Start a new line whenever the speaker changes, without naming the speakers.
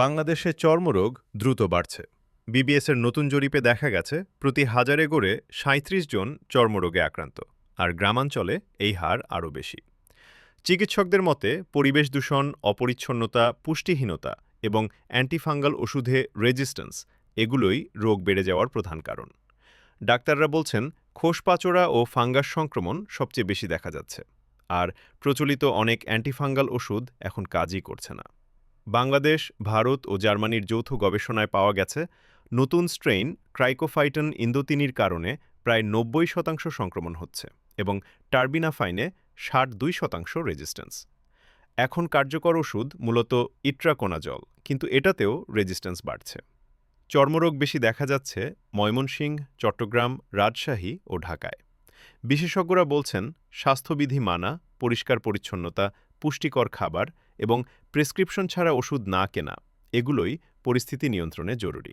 বাংলাদেশে চর্মরোগ দ্রুত বাড়ছে। বিবিএসের নতুন জরিপে দেখা গেছে, প্রতি হাজারে গড়ে সাঁত্রিশ জন চর্মরোগে আক্রান্ত, আর গ্রামাঞ্চলে এই হার আরও বেশি। চিকিৎসকদের মতে, পরিবেশ দূষণ, অপরিচ্ছন্নতা, পুষ্টিহীনতা এবং অ্যান্টিফাঙ্গাল ওষুধে রেজিস্ট্যান্স এগুলোই রোগ বেড়ে যাওয়ার প্রধান কারণ। ডাক্তাররা বলছেন খোসপাচড়া ও ফাঙ্গাস সংক্রমণ সবচেয়ে বেশি দেখা যাচ্ছে, আর প্রচলিত অনেক অ্যান্টিফাঙ্গাল ওষুধ এখন কাজই করছে না। বাংলাদেশ, ভারত ও জার্মানির যৌথ গবেষণায় পাওয়া গেছে, নতুন স্ট্রেইন ক্রাইকোফাইটন ইন্দোতিনির কারণে প্রায় নব্বই শতাংশ সংক্রমণ হচ্ছে এবং টার্বিনাফাইনে ষাট দুই শতাংশ রেজিস্ট্যান্স। এখন কার্যকর ওষুধ মূলত ইট্রাকোনাজল, কিন্তু এটাতেও রেজিস্ট্যান্স বাড়ছে। চর্মরোগ বেশি দেখা যাচ্ছে ময়মনসিংহ চট্টগ্রাম, রাজশাহী ও ঢাকায়। বিশেষজ্ঞরা বলছেন, স্বাস্থ্যবিধি মানা, পরিষ্কার পরিচ্ছন্নতা পুষ্টিকর খাবার এবং প্রেসক্রিপশন ছাড়া ওষুধ না কেনা এগুলোই পরিস্থিতি নিয়ন্ত্রণে জরুরি।